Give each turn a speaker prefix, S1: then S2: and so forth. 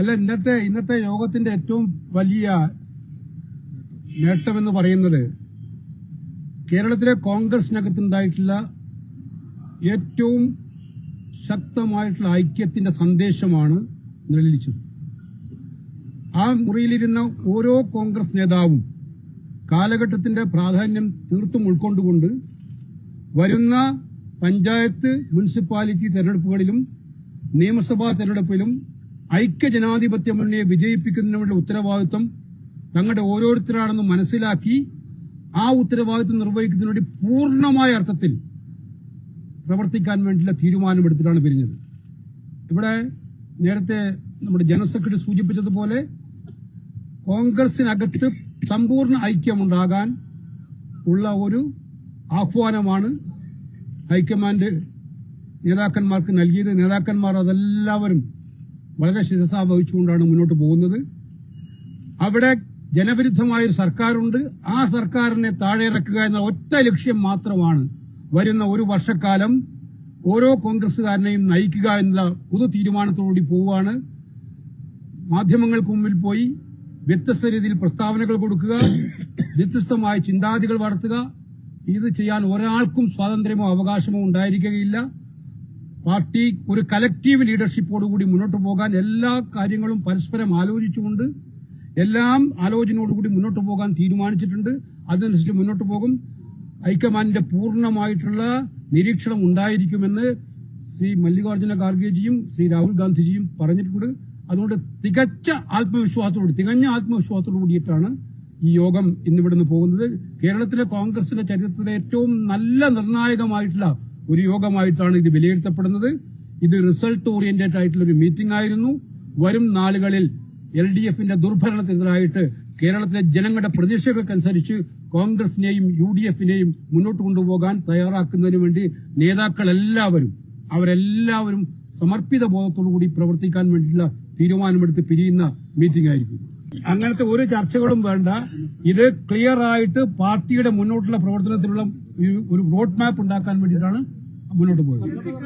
S1: അല്ല ഇന്നത്തെ ഇന്നത്തെ യോഗത്തിന്റെ ഏറ്റവും വലിയ നേട്ടമെന്ന് പറയുന്നത് കേരളത്തിലെ കോൺഗ്രസിനകത്തുണ്ടായിട്ടുള്ള ഏറ്റവും ശക്തമായിട്ടുള്ള ഐക്യത്തിന്റെ സന്ദേശമാണ് നിഴലിച്ചത് ആ മുറിയിലിരുന്ന ഓരോ കോൺഗ്രസ് നേതാവും കാലഘട്ടത്തിന്റെ പ്രാധാന്യം തീർത്തും ഉൾക്കൊണ്ടുകൊണ്ട് വരുന്ന പഞ്ചായത്ത് മുനിസിപ്പാലിറ്റി തെരഞ്ഞെടുപ്പുകളിലും നിയമസഭാ തെരഞ്ഞെടുപ്പിലും ഐക്യജനാധിപത്യ മുന്നണിയെ വിജയിപ്പിക്കുന്നതിനുള്ള ഉത്തരവാദിത്വം തങ്ങളുടെ ഓരോരുത്തരാണെന്ന് മനസ്സിലാക്കി ആ ഉത്തരവാദിത്വം നിർവഹിക്കുന്നതിന് വേണ്ടി പൂർണമായ അർത്ഥത്തിൽ പ്രവർത്തിക്കാൻ വേണ്ടിയുള്ള തീരുമാനമെടുത്തിട്ടാണ് പിരിഞ്ഞത്. ഇവിടെ നേരത്തെ നമ്മുടെ ജനറൽ സെക്രട്ടറി സൂചിപ്പിച്ചതുപോലെ കോൺഗ്രസിനകത്ത് സമ്പൂർണ ഐക്യമുണ്ടാകാൻ ഉള്ള ഒരു ആഹ്വാനമാണ് ഹൈക്കമാൻഡ് നേതാക്കന്മാർക്ക് നൽകിയത്. നേതാക്കന്മാർ അതെല്ലാവരും വളരെ ശിരസ വഹിച്ചുകൊണ്ടാണ് മുന്നോട്ട് പോകുന്നത്. അവിടെ ജനവിരുദ്ധമായ ഒരു സർക്കാരുണ്ട്. ആ സർക്കാരിനെ താഴെ ഇറക്കുക എന്ന ഒറ്റ ലക്ഷ്യം മാത്രമാണ് വരുന്ന ഒരു വർഷക്കാലം ഓരോ കോൺഗ്രസുകാരനെയും നയിക്കുക എന്നുള്ള പൊതു തീരുമാനത്തോടുകൂടി പോവുകയാണ്. മാധ്യമങ്ങൾക്ക് മുമ്പിൽ പോയി വ്യത്യസ്ത രീതിയിൽ പ്രസ്താവനകൾ കൊടുക്കുക വ്യത്യസ്തമായ ചിന്താഗതികൾ വളർത്തുക. ഇത് ചെയ്യാൻ ഒരാൾക്കും സ്വാതന്ത്ര്യമോ അവകാശമോ ഉണ്ടായിരിക്കുകയില്ല. പാർട്ടി ഒരു കലക്റ്റീവ് ലീഡർഷിപ്പോടുകൂടി മുന്നോട്ട് പോകാൻ എല്ലാ കാര്യങ്ങളും പരസ്പരം ആലോചിച്ചുകൊണ്ട് എല്ലാം ആലോചനയോടുകൂടി മുന്നോട്ട് പോകാൻ തീരുമാനിച്ചിട്ടുണ്ട്. അതനുസരിച്ച് മുന്നോട്ട് പോകും. ഹൈക്കമാൻഡിന്റെ പൂർണമായിട്ടുള്ള നിരീക്ഷണം ഉണ്ടായിരിക്കുമെന്ന് ശ്രീ മല്ലികാർജുന ഖാർഗെജിയും ശ്രീ രാഹുൽ ഗാന്ധിജിയും പറഞ്ഞിട്ടുണ്ട്. അതുകൊണ്ട് തികച്ച ആത്മവിശ്വാസത്തോട് തികഞ്ഞ ആത്മവിശ്വാസത്തോടു കൂടിയിട്ടാണ് ഈ യോഗം ഇന്നിവിടുന്ന് പോകുന്നത്. കേരളത്തിലെ കോൺഗ്രസിന്റെ ചരിത്രത്തിലെ ഏറ്റവും നല്ല നിർണായകമായിട്ടുള്ള ഒരു യോഗമായിട്ടാണ് ഇത് വിലയിരുത്തപ്പെടുന്നത്. ഇത് റിസൾട്ട് ഓറിയന്റഡ് ആയിട്ടുള്ള ഒരു മീറ്റിംഗ് ആയിരുന്നു. വരും നാളുകളിൽ എൽ ഡി എഫിന്റെ ദുർഭരണത്തിനെതിരായിട്ട് കേരളത്തിലെ ജനങ്ങളുടെ പ്രതീക്ഷകൾക്കനുസരിച്ച് കോൺഗ്രസിനെയും യു ഡി എഫിനെയും മുന്നോട്ട് കൊണ്ടുപോകാൻ തയ്യാറാക്കുന്നതിന് വേണ്ടി നേതാക്കളെല്ലാവരും അവരെല്ലാവരും സമർപ്പിത ബോധത്തോടുകൂടി പ്രവർത്തിക്കാൻ വേണ്ടിയുള്ള തീരുമാനമെടുത്ത് പിരിയുന്ന മീറ്റിംഗ് ആയിരിക്കും. അങ്ങനത്തെ ഒരു ചർച്ചകളും വേണ്ട. ഇത് ക്ലിയർ ആയിട്ട് പാർട്ടിയുടെ മുന്നോട്ടുള്ള പ്രവർത്തനത്തിലുള്ള ഒരു റോഡ് മാപ്പ് ഉണ്ടാക്കാൻ വേണ്ടിയിട്ടാണ് മുന്നോട്ട് പോയത്